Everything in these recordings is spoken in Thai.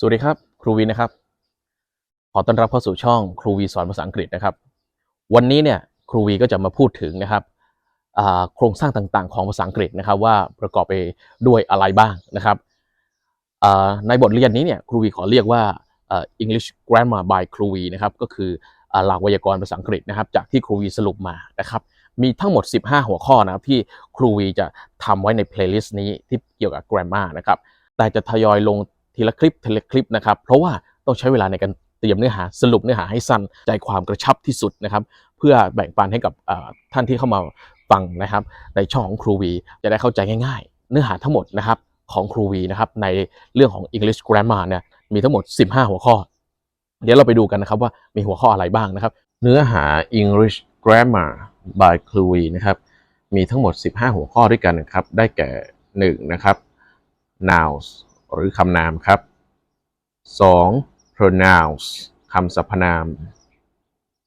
สวัสดีครับ ครูวีนะครับ ขอต้อนรับเข้าสู่ช่องครูวีสอนภาษาอังกฤษนะครับ วันนี้เนี่ยครูวีก็จะมาพูดถึงนะครับโครงสร้างต่างๆ ของภาษาอังกฤษนะครับ ว่าประกอบไปด้วยอะไรบ้างนะครับในบทเรียนนี้เนี่ยครูวีขอเรียกว่า English Grammar by ครูวีนะครับก็คือหลักไวยากรณ์ภาษาอังกฤษนะครับ จากที่ครูวีสรุปมานะครับ มีทั้งหมด 15 หัวข้อนะครับที่ครูวีจะทำไว้ในเพลย์ลิสต์นี้ที่เกี่ยวกับ grammar นะครับแต่จะทยอยลง ทีละคลิปทีละคลิปนะครับ เพราะว่าต้องใช้เวลาในการเตรียมเนื้อหาสรุปเนื้อหาให้สั้นใจความกระชับที่สุดนะครับ เพื่อแบ่งปันให้กับท่านที่เข้ามาฟังนะครับ ในช่องของครูวีจะได้เข้าใจง่าย ๆ เนื้อหาทั้งหมดนะครับของครูวีนะครับในเรื่องของ English Grammar เนี่ยมีทั้งหมด 15 หัวข้อ เดี๋ยวเราไปดูกันนะครับว่ามีหัวข้ออะไรบ้างนะครับ เนื้อหา English Grammar by ครูวีนะครับมีทั้งหมด 15 หัวข้อด้วยกันนะครับ ได้แก่ 1 นะครับ nouns หรือคำนามครับ 2. pronouns คำสรรพนาม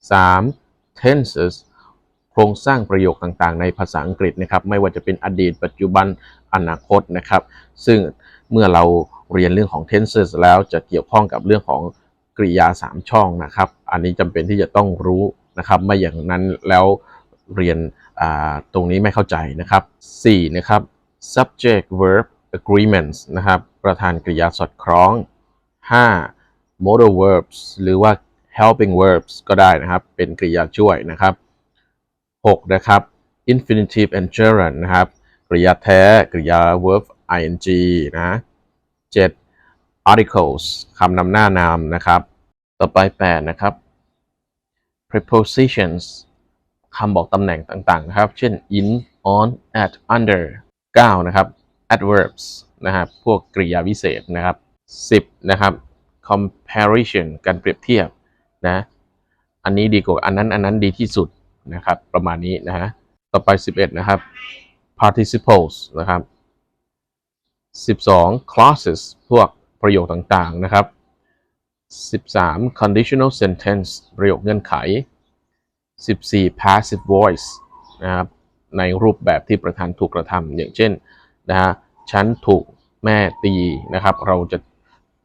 3. tenses โครงสร้างประโยคต่างๆ ในภาษาอังกฤษนะครับ ไม่ว่าจะเป็นอดีต ปัจจุบันอนาคตนะครับ ซึ่งเมื่อเราเรียนเรื่องของ tenses แล้วจะเกี่ยวข้องกับเรื่องของกริยา 3 ช่องนะครับ อันนี้จำเป็นที่จะต้องรู้นะครับ ไม่อย่างนั้นแล้วเรียนตรงนี้ไม่เข้าใจนะครับ 4. นะครับ subject verb agreements นะครับ ประธานกริยาสอดคล้อง 5. modal verbs หรือว่า helping verbs ก็ได้นะครับ เป็นกริยาช่วยนะครับ 6. นะครับ infinitive and gerund นะครับ กริยาแท้ กริยา verb ing นะ 7. articles คำนำหน้านามนะครับ ต่อไป 8 นะครับ prepositions คำบอกตำแหน่งต่างๆ นะครับ เช่น in on at under 9 นะครับ adverbs นะครับพวกกริยาวิเศษนะครับ 10 นะครับ comparison การเปรียบเทียบนะอันนี้ดีกว่าอันนั้นอันนั้นดีที่สุดนะครับ ประมาณนี้นะฮะต่อไป 11 นะครับ participles นะครับ 12 clauses พวกประโยคต่างๆนะครับ 13 conditional sentence ประโยคเงื่อนไข 14 passive voice นะครับในรูปแบบที่ประธานถูกกระทำอย่างเช่นนะฮะฉันถูก แม่ตีนะครับ เราจะ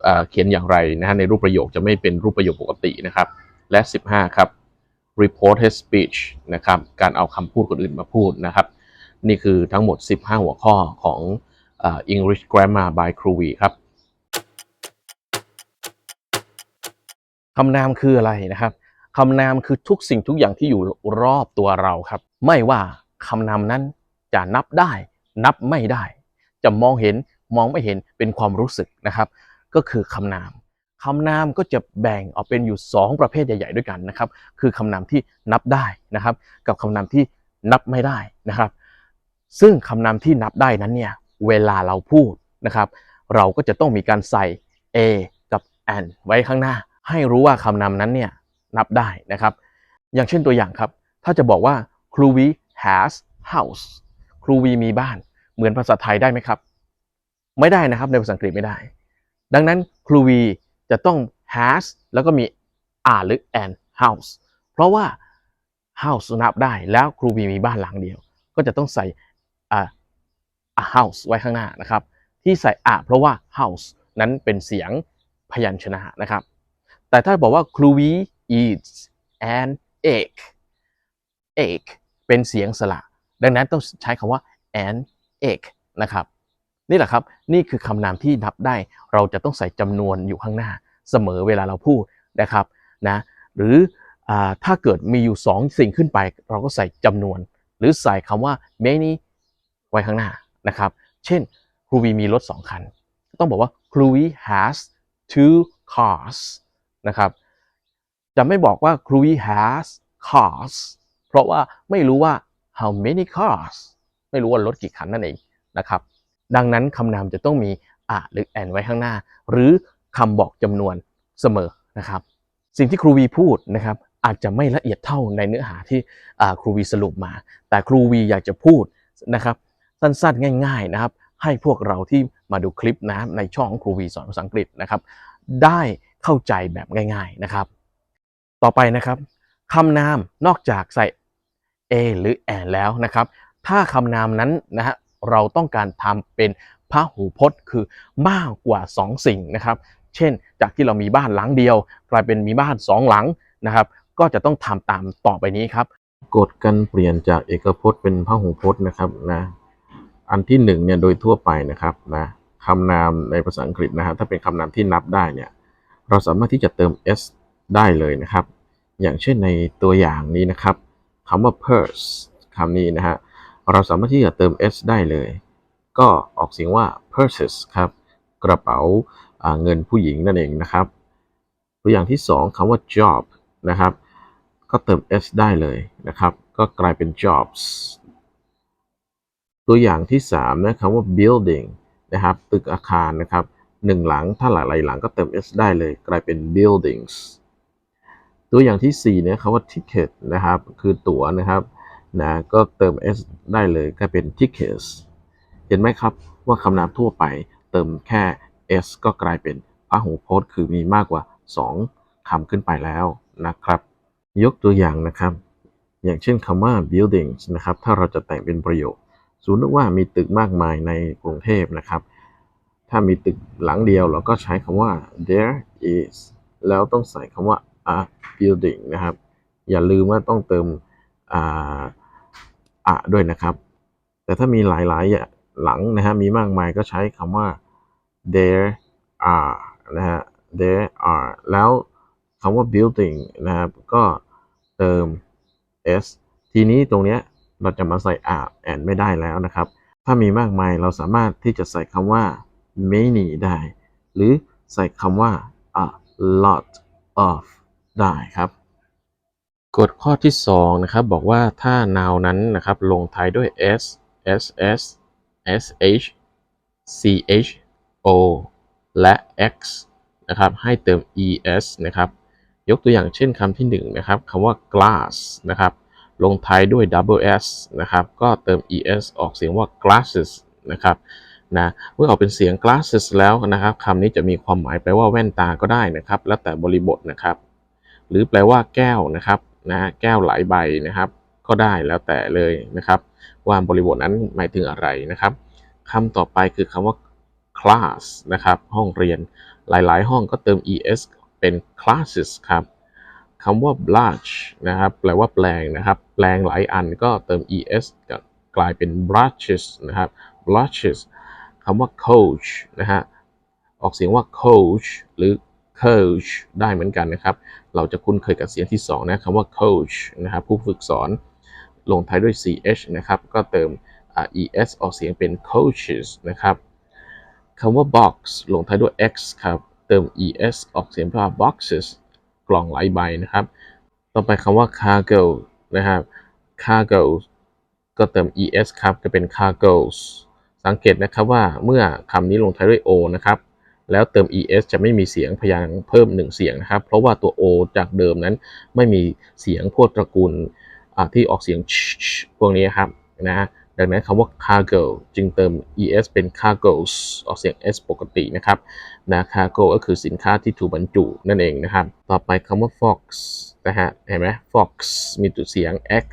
เอ่อเขียนอย่างไรนะฮะในรูปประโยคจะไม่เป็นรูปประโยคปกตินะครับ และ 15 ครับ reported speech นะครับการเอาคำพูดคนอื่นมาพูดนะครับ นี่คือทั้งหมด 15 หัวข้อของอ English Grammar by ครูวีครับคำนามคืออะไรนะครับคำนามคือทุกสิ่งทุกอย่างที่อยู่รอบตัวเราครับ ไม่ว่าคำนามนั้นจะนับได้ นับไม่ได้ จะมองเห็น มองไม่เห็นเป็นความรู้สึกนะครับ ก็คือคำนามคำนามก็จะแบ่งออกเป็นอยู่ 2 ประเภทใหญ่ ๆ ด้วยกันนะครับ คือคำนามที่นับได้นะครับ กับคำนามที่นับไม่ได้นะครับ ซึ่งคำนามที่นับได้นั้นเนี่ยเวลาเราพูดนะครับ เราก็จะต้องมีการใส่ a กับ an ไว้ข้างหน้า ให้รู้ว่าคำนามนั้นเนี่ยนับได้นะครับ อย่างเช่นตัวอย่างครับ ถ้าจะบอกว่าครูวี has house ครูวีมีบ้าน เหมือนภาษาไทยได้ไหมครับ ไม่ได้นะครับในภาษาอังกฤษไม่ได้ ดังนั้นครูวีจะต้อง has แล้วก็มี are หรือ and house เพราะว่า house นับได้แล้วครูวีมีบ้านหลังเดียว ก็จะต้องใส่อ่า a house ไว้ข้างหน้านะครับ ที่ใส่ a เพราะว่า house นั้นเป็นเสียงพยัญชนะนะครับ แต่ถ้าบอกว่าครูวี eats an egg egg เป็นเสียงสระ ดังนั้นต้องใช้คำว่า an egg นะครับ นี่แหละครับ นี่คือคำนามที่นับได้ เราจะต้องใส่จำนวนอยู่ข้างหน้าเสมอเวลาเราพูดนะครับนะหรืออถ้าเกิดมีอยู่ 2 สิ่งขึ้นไป เราก็ใส่จำนวน หรือใส่คำว่า many ไว้ข้างหน้านะครับ เช่นครูวีมีรถ 2 คัน ต้องบอกว่าครูวี has two cars นะครับจะไม่บอกว่าครูวี has cars เพราะว่าไม่รู้ว่า how many cars ไม่รู้ว่ารถกี่คันนั่นเองนะครับ ดังนั้นคำนามจะต้องมี a หรือ an ไว้ข้างหน้า หรือคำบอกจำนวนเสมอนะครับ สิ่งที่ครูวีพูดนะครับอาจจะไม่ละเอียดเท่าในเนื้อหาที่ครูวีสรุปมา แต่ครูวีอยากจะพูดนะครับสั้นๆง่าย ๆนะครับ ให้พวกเราที่มาดูคลิปนะในช่องของครูวีสอนภาษาอังกฤษนะครับ ได้เข้าใจแบบง่าย ๆนะครับ ต่อไปนะครับคำนามนอกจากใส่ a หรือ and แล้วนะครับ ถ้าคำนามนั้นนะฮะ เราต้องการทำเป็นพระหูพจน์คือมากกว่า 2 สิ่งนะครับ เช่น จากที่เรามีบ้านหลังเดียว กลายเป็นมีบ้านสองหลังนะครับ ก็จะต้องทำตามต่อไปนี้ครับ กฎการเปลี่ยนจากเอกพจน์เป็นพหุพจน์นะครับนะอันที่หนึ่งเนี่ยโดยทั่วไปนะครับนะคำนามในภาษาอังกฤษนะฮะถ้าเป็นคำนามที่นับได้เนี่ยเราสามารถที่จะเติม s ได้เลยนะครับ อย่างเช่นในตัวอย่างนี้นะครับคำว่า purse คำนี้นะฮะ เราสามารถที่จะเติม s ได้เลย ก็ออกเสียงว่า purses ครับ กระเป๋าเงินผู้หญิงนั่นเองนะครับ ตัวอย่างที่สองคำว่า job นะครับ ก็เติม s ได้เลยนะครับ ก็กลายเป็น jobs ตัวอย่างที่3นะคำว่า building นะครับ ตึกอาคารนะครับหนึ่งหลังถ้าหลายๆหลังก็เติม s ได้เลย กลายเป็น buildings ตัวอย่างที่4เนี่ยคำว่า ticket นะครับ คือตั๋วนะครับ นะก็เติม s ได้เลยกลายเป็น tickets เห็นไหมครับว่าคำนามทั่วไปเติมแค่ s ก็กลายเป็นพหูพจน์ คือมีมากกว่า 2คำขึ้นไปแล้วนะครับ ยกตัวอย่างนะครับ อย่างเช่นคำว่า buildings นะครับ ถ้าเราจะแต่งเป็นประโยคสมมติว่ามีตึกมากมายในกรุงเทพนะครับ ถ้ามีตึกหลังเดียวเราก็ใช้คำว่า there is แล้วต้องใส่คำว่า a building นะครับ อย่าลืมว่าต้องเติม อ่าอะด้วยนะครับ แต่ถ้ามีหลายๆหลังนะฮะมีมากมายก็ใช้คำว่า there are นะฮะ there are แล้วคำว่า building นะครับ ก็เติม s ทีนี้ตรงเนี้ยเราจะมาใส่ are and ไม่ได้แล้วนะครับ ถ้ามีมากมายเราสามารถที่จะใส่คำว่า many ได้ หรือใส่คำว่า a lot of ได้ครับ กฎข้อที่2นะครับบอกว่าถ้า noun นั้นนะครับลงท้ายด้วย s ss sh ch o และ x นะครับให้เติม es นะครับยกตัวอย่างเช่นคำที่1นะครับคำว่า glass นะครับลงท้ายด้วย double s นะครับก็เติม es ออกเสียงว่า glasses นะครับนะเมื่อออกเป็นเสียง glasses แล้วนะครับคำนี้จะมีความหมายแปลว่าแว่นตาก็ได้นะครับ แล้วแต่บริบทนะครับ หรือแปลว่าแก้วนะครับ นะแก้วหลายใบนะครับ ก็ได้แล้วแต่เลยนะครับ ว่าบริบทนั้นหมายถึงอะไรนะครับคำต่อไปคือคำว่า class นะครับ ห้องเรียนหลาย ๆ ห้องก็เติม es เป็น classes ครับคำว่า blush นะครับ แปลว่าแปลงนะครับ แปลงหลายอันก็เติม es ก็กลายเป็น brushes นะครับ blushes คำว่า coach นะฮะ ออกเสียงว่า coach หรือ coach ได้เหมือนกันนะครับ เราจะคุ้นเคยกับเสียงที่ 2 นะคำว่า coach นะครับผู้ฝึกสอนลงท้ายด้วย ch นะครับ ก็เติม es ออกเสียงเป็น coaches นะครับคำว่า box ลงท้ายด้วย x ครับ เติม es ออกเสียงว่า boxes กล่องหลายใบนะครับ ต่อไปคำว่า cargo นะครับ cargo ก็เติม es ครับก็เป็น cargos สังเกตนะครับว่าเมื่อคำนี้ลงท้ายด้วย o นะครับ แล้วเติม es จะไม่มีเสียงพยางค์เพิ่ม 1 เสียงนะครับ เพราะว่าตัว o จากเดิมนั้นไม่มีเสียงพวกตระกูลที่ออกเสียงพวกนี้ครับนะดังนั้นคำว่า cargo จึงเติม es เป็น cargoes ออกเสียง s ปกตินะครับนะ cargo ก็คือสินค้าที่ถูกบรรจุนั่นเองนะครับ ต่อไปคำว่า fox นะฮะ เห็นไหม fox มีตัวเสียง x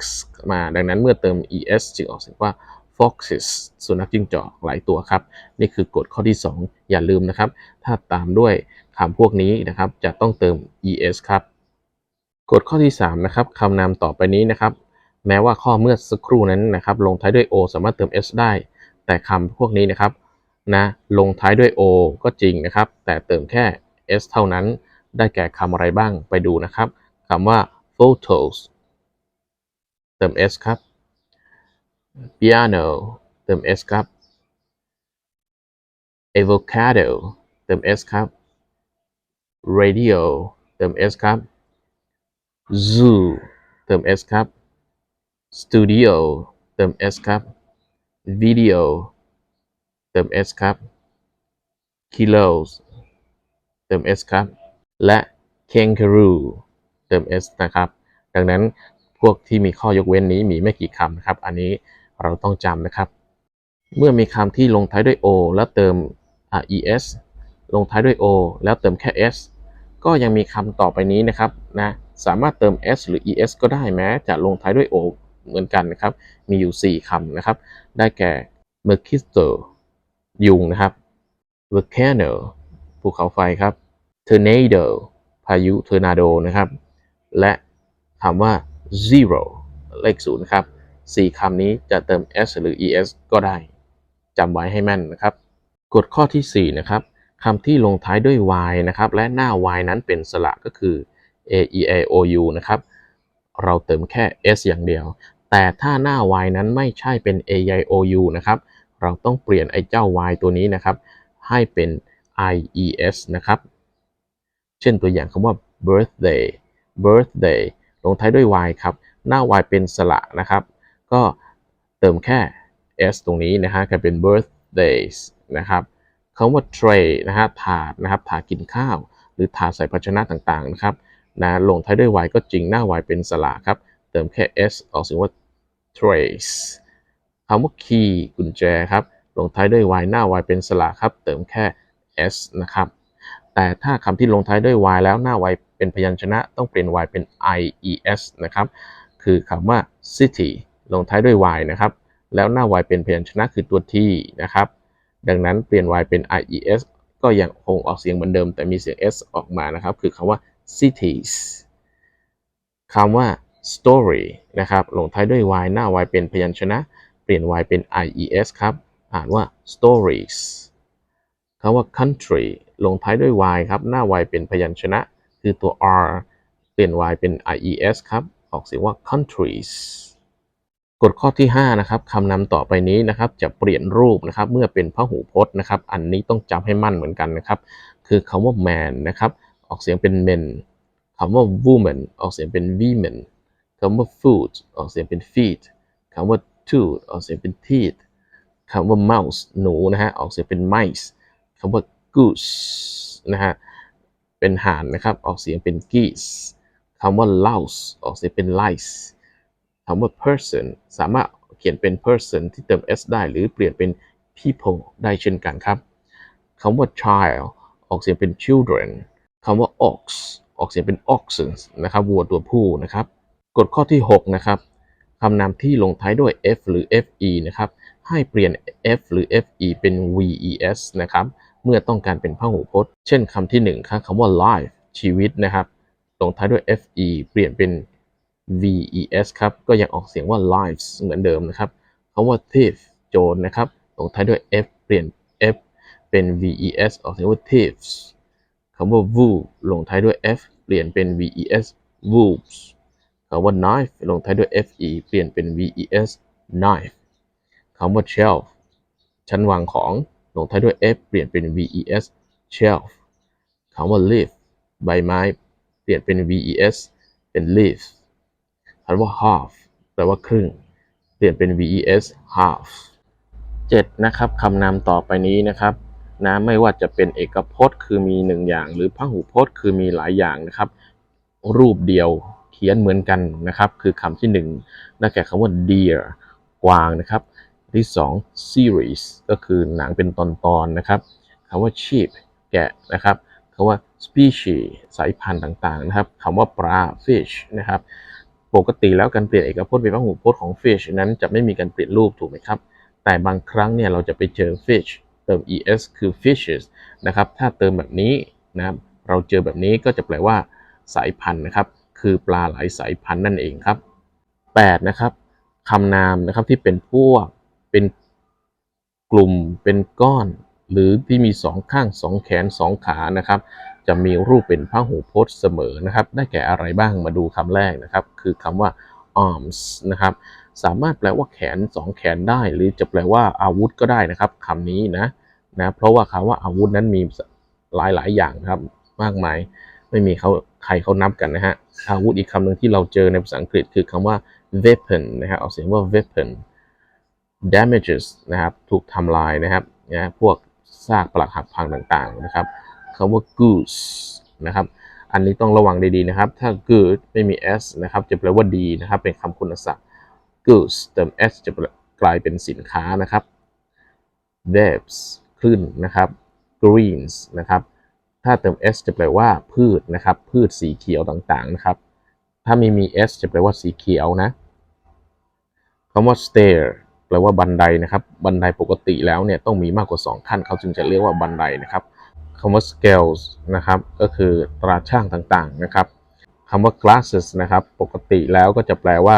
มา ดังนั้นเมื่อเติม es จึงออกเสียงว่า foxes สุนัขจิ้งจอกหลายตัวครับ นี่คือกฎข้อที่ 2 อย่าลืมนะครับ ถ้าตามด้วยคำพวกนี้นะครับ จะต้องเติม es ครับกฎข้อที่ 3 นะครับคำนามต่อไปนี้นะครับ แม้ว่าข้อเมื่อสักครู่นั้นนะครับ ลงท้ายด้วย o สามารถเติม s ได้ แต่คำพวกนี้นะครับนะลงท้ายด้วย o ก็จริงนะครับ แต่เติมแค่ s เท่านั้น ได้แก่คำอะไรบ้างไปดูนะครับคำว่า photos เติม s ครับ piano เติม s ครับ avocado เติม s ครับ radio เติม s ครับ zoo เติม s ครับ studio เติม s ครับ video เติม s ครับ kilos เติม s ครับ และ kangaroo เติม s นะครับ ดังนั้นพวกที่มีข้อยกเว้นนี้มีไม่กี่คำนะครับ อันนี้ เราต้องจำนะครับ เมื่อมีคำที่ลงท้ายด้วย o แล้วเติม es ลงท้ายด้วย o แล้วเติมแค่ s ก็ยังมีคำต่อไปนี้นะครับนะสามารถเติม s หรือ es ก็ได้แม้จะลงท้ายด้วย o เหมือนกันนะครับ มีอยู่ 4คำนะครับ ได้แก่ mosquito ยุงนะครับ volcano ภูเขาไฟครับ tornado พายุ tornado นะครับ และคำว่า zero เลขศูนย์ครับ สี่คำนี้จะเติม s หรือ es ก็ได้จำไว้ให้แม่นนะครับกฎข้อทีสี่ 4 นะครับคำที่ลงท้ายด้วย y นะครับ และหน้า y นั้นเป็นสระก็คือ a e i o u นะครับ เราเติมแค่ s อย่างเดียว แต่ถ้าหน้า y นั้นไม่ใช่เป็น a e i o u นะครับ เราต้องเปลี่ยนไอ้เจ้า y ตัวนี้นะครับ ให้เป็น i e s นะครับ เช่นตัวอย่างคำว่า birthday birthday ลงท้ายด้วย y ครับ หน้า y เป็นสระนะครับ ก็เติมแค่ s ตรงนี้นะฮะกลายเป็น birthdays นะครับคำว่า tray นะฮะถาดนะครับถาดกินข้าว หรือถาดใส่ภาชนะต่างๆนะครับนะลงท้ายด้วย y ก็จริงหน้า y เป็นสระครับ เติมแค่ s ออกเสียงว่า trays คำว่า key กุญแจครับ ลงท้ายด้วย y หน้า y เป็นสระครับ เติมแค่ s นะครับ แต่ถ้าคำที่ลงท้ายด้วย y แล้วหน้า y เป็นพยัญชนะต้องเปลี่ยน y เป็น ies นะครับ คือคำว่า city ลงท้ายด้วย y นะครับ แล้วหน้า y เป็นพยัญชนะคือตัว t นะครับ ดังนั้นเปลี่ยน y เป็น ies ก็ยังคงออกเสียงเหมือนเดิม แต่มีเสียง s ออกมานะครับ คือคำว่า cities คำว่า story นะครับลงท้ายด้วย y หน้า y เป็นพยัญชนะ เปลี่ยน y เป็น ies ครับ อ่านว่า stories คำว่า country ลงท้ายด้วย y ครับ หน้า y เป็นพยัญชนะ คือตัว r เปลี่ยน y เป็น ies ครับ ออกเสียงว่า countries กฎข้อที่5นะครับคำนำต่อไปนี้นะครับ จะเปลี่ยนรูปนะครับ เมื่อเป็นพหูพจน์นะครับ อันนี้ต้องจำให้มั่นเหมือนกันนะครับ คือคำว่า man นะครับ ออกเสียงเป็น men คำว่า woman ออกเสียงเป็น women คำว่า food ออกเสียงเป็น feet คำว่า tooth ออกเสียงเป็น teeth คำว่า mouse หนูนะฮะ ออกเสียงเป็น mice คำว่า goose นะฮะ เป็นห่านนะครับ ออกเสียงเป็น geese คำว่า louse ออกเสียงเป็น lice คำว่า person สามารถเขียนเป็น person ที่เติม s ได้ หรือเปลี่ยนเป็น people ได้เช่นกันครับคำว่า child ออกเสียงเป็น children คำว่า ox ออกเสียงเป็น oxen นะครับวัวตัวผู้นะครับกฎข้อที่ 6 นะครับคำนามที่ลงท้ายด้วย f หรือ fe นะครับ ให้เปลี่ยน f หรือ fe เป็น ves นะครับ เมื่อต้องการเป็นพหูพจน์ เช่นคำที่1ครับคำว่า life ชีวิตนะครับ ลงท้ายด้วย fe เปลี่ยนเป็น ves ครับ ก็ยังออกเสียงว่า lives เหมือนเดิมนะครับคำว่า thief โจรนะครับลงท้ายด้วย f เปลี่ยน f เป็น ves ออกเสียงว่า thieves คำว่า woo ลงท้ายด้วย f เปลี่ยนเป็น ves wolves คำว่า knife ลงท้ายด้วย fe เปลี่ยนเป็น ves knife คำว่า shelf ชั้นวางของลงท้ายด้วย f เปลี่ยนเป็น ves shelf คำว่า leaf ใบไม้ เปลี่ยนเป็น ves เป็น leaf คำว่า half แปลว่าครึ่ง เปลี่ยนเป็น ves half 7นะครับคำนามต่อไปนี้นะครับนะไม่ว่าจะเป็นเอกพจน์คือมีหนึ่งอย่าง หรือพหูพจน์คือมีหลายอย่างนะครับ รูปเดียวเขียนเหมือนกันนะครับ คือคำที่หนึ่งได้แก่คำว่า deer กวางนะครับ ที่สอง series ก็คือหนังเป็นตอนๆนะครับคำว่า sheep แกะนะครับคำว่า species สายพันธุ์ต่างๆนะครับคำว่าปลา fish นะครับ ปกติแล้วการเปลี่ยนเอกพจน์เป็นพหูพจน์ของ fish นั้นจะไม่มีการเปลี่ยนรูปถูกไหมครับ แต่บางครั้งเนี่ยเราจะไปเจอ fish เติม es คือ fishes นะครับ ถ้าเติมแบบนี้นะครับ เราเจอแบบนี้ก็จะแปลว่า สายพันธุ์นะครับ คือปลาหลายสายพันธุ์นั่นเองครับ 8 นะครับคำนามนะครับที่เป็นพวก เป็นกลุ่ม เป็นก้อน หรือที่มีสองข้างสองแขนสองขา นะครับ จะมีรูปเป็นพหูพจน์เสมอนะครับ ได้แก่อะไรบ้างมาดูคำแรกนะครับ คือคำว่า arms นะครับ สามารถแปลว่าแขนสองแขนได้ หรือจะแปลว่าอาวุธก็ได้นะครับคำนี้นะนะเพราะว่าคำว่าอาวุธนั้นมีหลายหลายอย่างครับมากมาย ไม่มีเขาใครเขานับกันนะฮะอาวุธอีกคำหนึ่งที่เราเจอในภาษาอังกฤษคือคำว่า weapon นะฮะออกเสียงว่า weapon damages นะครับ ถูกทำลายนะครับนะพวกซากปรักหักพังต่างๆนะครับ คำว่า goose นะครับ อันนี้ต้องระวังดีๆนะครับ ถ้า good ไม่มี s นะครับ จะแปลว่าดีนะครับ เป็นคำคุณศัพท์ goods เติม s จะกลายเป็นสินค้านะครับ waves คลื่นนะครับ greens นะครับ ถ้าเติม s จะแปลว่าพืชนะครับ พืชสีเขียวต่างๆนะครับ ถ้าไม่มี s จะแปลว่าสีเขียวนะคำว่า stair แปลว่าบันไดนะครับ บันไดปกติแล้วเนี่ยต้องมีมากกว่า 2 ขั้น เขาจึงจะเรียกว่าบันไดนะครับ คำว่า scales นะครับ ก็คือตราช่างต่างๆนะครับคำว่า glasses นะครับ ปกติแล้วก็จะแปลว่า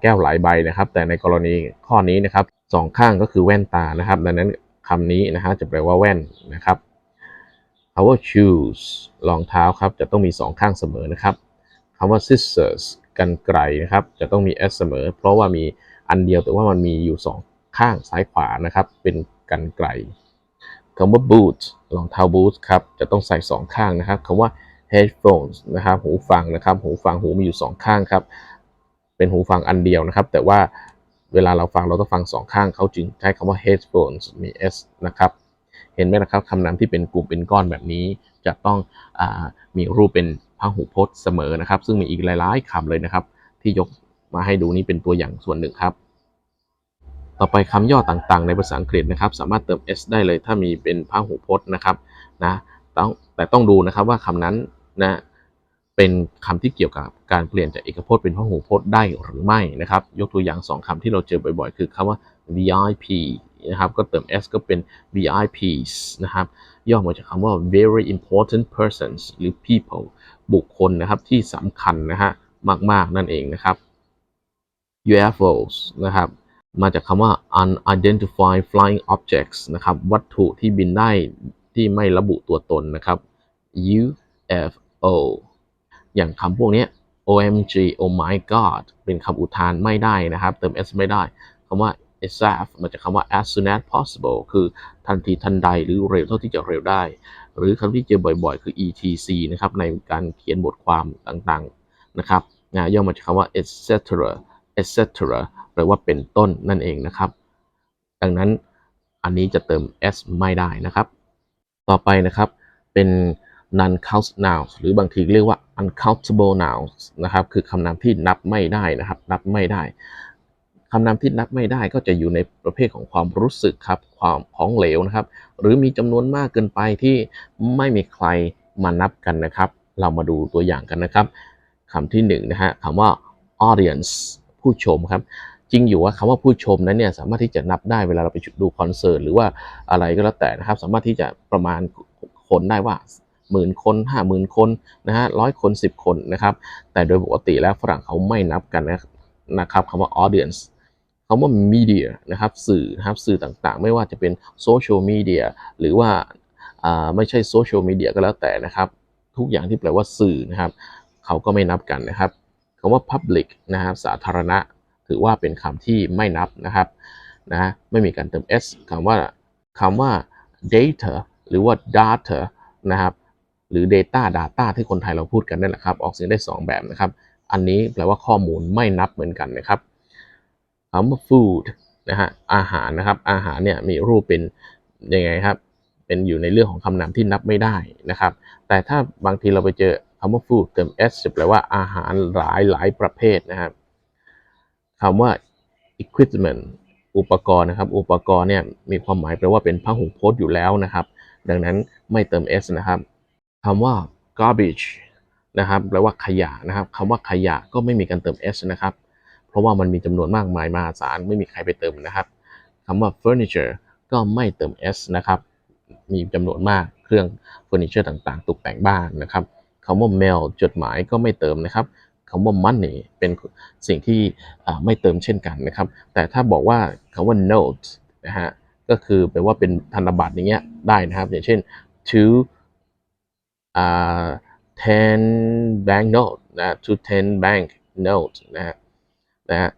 แก้วหลายใบนะครับ แต่ในกรณีข้อนี้นะครับสองข้างก็คือแว่นตานะครับ ดังนั้นคำนี้นะฮะจะแปลว่าแว่นนะครับคำว่า shoes รองเท้าครับ จะต้องมีสองข้างเสมอนะครับคำว่า scissors กันไกรนะครับ จะต้องมี s เสมอ เพราะว่ามีอันเดียวแต่ว่ามันมีอยู่สองข้างซ้ายขวานะครับ เป็นกันไกร คำว่า boot รองเท้าบูทครับ จะต้องใส่สองข้างนะครับคำว่า headphones นะครับ หูฟังนะครับ หูฟังหูมีอยู่สองข้างครับ เป็นหูฟังอันเดียวนะครับ แต่ว่าเวลาเราฟังเราต้องฟังสองข้าง เขาจึงใช้คำว่า headphones มี s นะครับ เห็นไหมนะครับคำนามที่เป็นกลุ่มเป็นก้อนแบบนี้ จะต้องอมีรูปเป็นพหูพจน์เสมอนะครับ ซึ่งมีอีกหลาย ๆคำเลยนะครับ ที่ยกมาให้ดูนี้เป็นตัวอย่างส่วนหนึ่งครับ ต่อไปคำย่อต่างๆ ในภาษาอังกฤษนะครับ สามารถเติม s ได้เลยถ้ามีเป็นพหูพจน์นะครับนะต้องแต่ต้องดูนะครับว่าคำนั้นนะเป็นคำที่เกี่ยวกับการเปลี่ยนจากเอกพจน์เป็นพหูพจน์ได้หรือไม่นะครับ ยกตัวอย่างสองคำที่เราเจอบ่อยๆ คือคำว่า VIP นะครับก็เติม s ก็เป็น VIPs นะครับย่อมาจากคำว่า very important persons หรือ people บุคคลนะครับที่สำคัญนะฮะมาก ๆ นั่นเองนะครับ UFOs นะครับ มาจากคำว่า unidentified flying objects นะครับ วัตถุที่บินได้ที่ไม่ระบุตัวตนนะครับ UFO อย่างคำพวกนี้ OMG Oh my God เป็นคำอุทานไม่ได้นะครับ เติม s ไม่ได้คำว่า ASAP มาจากคำว่า as soon as possible คือทันทีทันใดหรือเร็วเท่าที่จะเร็วได้ หรือคำที่เจอบ่อยๆ คือ etc นะครับ ในการเขียนบทความต่างๆ นะครับย่อมาจากคำว่า etc etc แปลว่าเป็นต้นนั่นเองนะครับ ดังนั้นอันนี้จะเติม s ไม่ได้นะครับ ต่อไปนะครับเป็น non count nouns หรือบางทีเรียกว่า uncountable nouns นะครับ คือคำนามที่นับไม่ได้นะครับ นับไม่ได้คำนามที่นับไม่ได้ก็จะอยู่ในประเภทของความรู้สึกครับ ความของเหลวนะครับ หรือมีจำนวนมากเกินไปที่ไม่มีใครมานับกันนะครับ เรามาดูตัวอย่างกันนะครับคำที่หนึ่งนะฮะคำว่า audience ผู้ชมครับจริงอยู่ว่าคำว่าผู้ชมนั้นเนี่ยสามารถที่จะนับได้เวลาเราไปดูคอนเสิร์ตหรือว่าอะไรก็แล้วแต่นะครับ สามารถที่จะประมาณคนได้ว่าหมื่นคนห้าหมื่นคนนะฮะร้อยคนสิบคนนะครับ แต่โดยปกติแล้วฝรั่งเขาไม่นับกันนะนะครับคำว่า audience คำว่า media นะครับสื่อนะครับสื่อต่างๆ ไม่ว่าจะเป็น social media หรือว่าอ่าไม่ใช่ social media ก็แล้วแต่นะครับ ทุกอย่างที่แปลว่าสื่อนะครับ เขาก็ไม่นับกันนะครับ คำว่า public นะครับสาธารณะ ถือว่าเป็นคำที่ไม่นับนะครับนะไม่มีการเติม s คำว่าคำว่า data หรือว่า data นะครับหรือ data data ที่คนไทยเราพูดกันนั่นแหละครับ ออกเสียงได้ 2 แบบนะครับ อันนี้แปลว่าข้อมูลไม่นับเหมือนกันนะครับคำว่า food นะฮะอาหารนะครับ อาหารเนี่ยมีรูปเป็นยังไงครับ เป็นอยู่ในเรื่องของคำนามที่นับไม่ได้นะครับ แต่ถ้าบางทีเราไปเจอ คำว่า food เติม s แปลว่าอาหารหลายหลายประเภทนะครับคำว่า equipment อุปกรณ์นะครับ อุปกรณ์เนี่ยมีความหมายแปลว่าเป็นพหูพจน์อยู่แล้วนะครับ ดังนั้นไม่เติม s นะครับคำว่า garbage นะครับแปลว่าขยะนะครับคำว่าขยะก็ไม่มีการเติม s นะครับ เพราะว่ามันมีจำนวนมากมายมหาศาลไม่มีใครไปเติมนะครับคำว่า furniture ก็ไม่เติม s นะครับ มีจำนวนมากเครื่องเฟอร์นิเจอร์ต่างๆ ตกแต่งบ้านนะครับ คำว่า mail จดหมายก็ไม่เติมนะครับคำว่า money เป็นสิ่งที่ไม่เติมเช่นกันนะครับ แต่ถ้าบอกว่าคำว่า note นะฮะก็คือแปลว่าเป็นธนบัตรอย่างเงี้ยได้นะครับ อย่างเช่น two อ่า ten bank note นะ to ten bank note นะฮะนะฮะ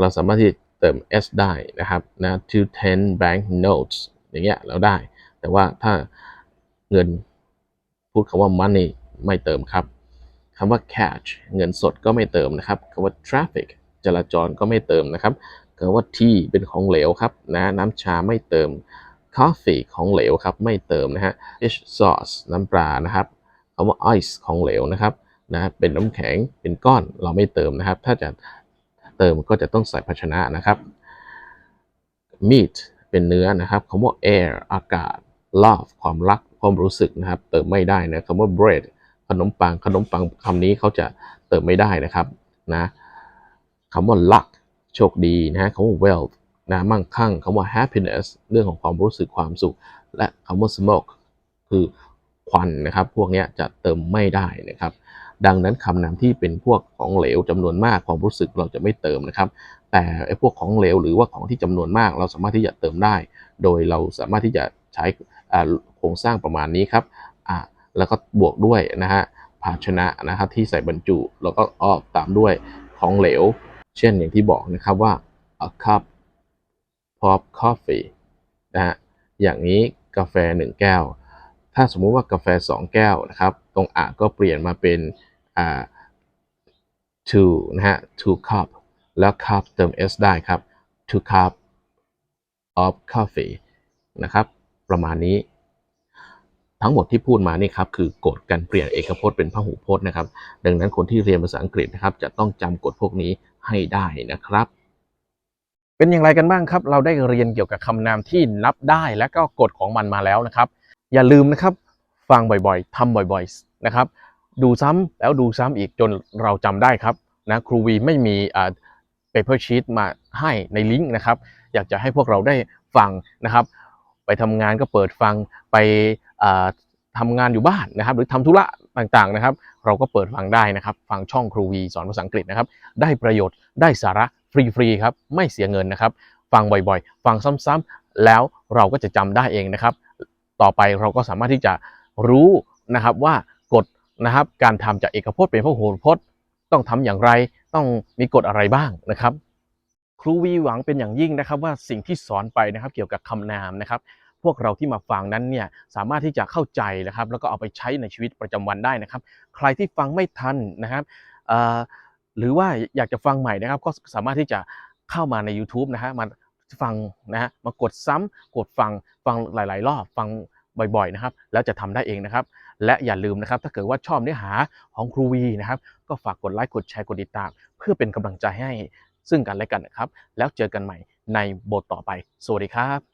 เราสามารถที่เติม s ได้นะครับนะ to ten bank notes อย่างเงี้ยเราได้ แต่ว่าถ้าเงินพูดคำว่า money ไม่เติมครับคำว่า cash เงินสดก็ไม่เติมนะครับคำว่า traffic จราจรก็ไม่เติมนะครับคำว่า tea เป็นของเหลวครับนะน้ำชาไม่เติม coffee ของเหลวครับไม่เติมนะฮะ fish sauce น้ำปลานะครับคำว่า ice ของเหลวนะครับนะเป็นน้ำแข็งเป็นก้อนเราไม่เติมนะครับ ถ้าจะเติมก็จะต้องใส่ภาชนะนะครับ meat เป็นเนื้อนะครับคำว่า air อากาศ love ความรักความรู้สึกนะครับ เติมไม่ได้นะคำว่า bread ขนมปังขนมปังคำนี้เขาจะเติมไม่ได้นะครับนะคำว่า luck โชคดีนะฮะคำว่า wealth นะมั่งคั่งคำว่า happiness เรื่องของความรู้สึกความสุข และคำว่า smoke คือควันนะครับ พวกนี้จะเติมไม่ได้นะครับ ดังนั้นคำนามที่เป็นพวกของเหลวจำนวนมากความรู้สึกเราจะไม่เติมนะครับ แต่ไอ้พวกของเหลวหรือว่าของที่จำนวนมาก เราสามารถที่จะเติมได้ โดยเราสามารถที่จะใช้โครงสร้างประมาณนี้ครับ แล้วก็บวกด้วยนะฮะภาชนะนะครับที่ใส่บรรจุ แล้วก็อ้อตามด้วยของเหลว เช่นอย่างที่บอกนะครับว่า a cup of coffee นะฮะอย่างนี้กาแฟ 1 แก้ว ถ้าสมมุติว่ากาแฟ 2 แก้วนะครับ ตรงอะก็เปลี่ยนมาเป็นอ่า two นะฮะ two cup แล้ว cup เติม s ได้ครับ two cup of coffee นะครับ ประมาณนี้ ทั้งหมดที่พูดมานี่ครับคือกฎการเปลี่ยนเอกพจน์เป็นพหูพจน์นะครับ ดังนั้นคนที่เรียนภาษาอังกฤษนะครับ จะต้องจำกฎพวกนี้ให้ได้นะครับ เป็นอย่างไรกันบ้างครับ เราได้เรียนเกี่ยวกับคำนามที่นับได้และก็กฎของมันมาแล้วนะครับ อย่าลืมนะครับ ฟังบ่อยๆทำบ่อยๆนะครับ ดูซ้ำแล้วดูซ้ำอีกจนเราจำได้ครับนะครูวีไม่มีอ่า paper sheet มาให้ในลิงก์นะครับ อยากจะให้พวกเราได้ฟังนะครับ ไปทำงานก็เปิดฟังไป อ่าทำงานอยู่บ้านนะครับ หรือทำธุระต่างๆนะครับ เราก็เปิดฟังได้นะครับ ฟังช่องครูวีสอนภาษาอังกฤษนะครับ ได้ประโยชน์ได้สาระฟรีๆครับไม่เสียเงินนะครับ ฟังบ่อยๆ ฟังซ้ำๆแล้วเราก็จะจำได้เองนะครับ ต่อไปเราก็สามารถที่จะรู้นะครับว่ากฎนะครับการทำจากเอกพจน์เป็นพหูพจน์ต้องทำอย่างไรต้องมีกฎอะไรบ้างนะครับ ครูวีหวังเป็นอย่างยิ่งนะครับว่าสิ่งที่สอนไปนะครับ เกี่ยวกับคำนามนะครับ พวกเราที่มาฟังนั้นเนี่ยสามารถที่จะเข้าใจนะครับ แล้วก็เอาไปใช้ในชีวิตประจำวันได้นะครับ ใครที่ฟังไม่ทันนะครับหรือว่าอยากจะฟังใหม่นะครับ ก็สามารถที่จะเข้ามาใน YouTube นะฮะมาฟังนะฮะมากดซ้ำกดฟังฟังหลาย ๆ รอบฟังบ่อยๆนะครับแล้วจะทำได้เองนะครับ และอย่าลืมนะครับ ถ้าเกิดว่าชอบเนื้อหาของครูวีนะครับ ก็ฝากกดไลค์กดแชร์กดติดตาม เพื่อเป็นกำลังใจให้ซึ่งกันและกันนะครับ แล้วเจอกันใหม่ในบทต่อไป สวัสดีครับ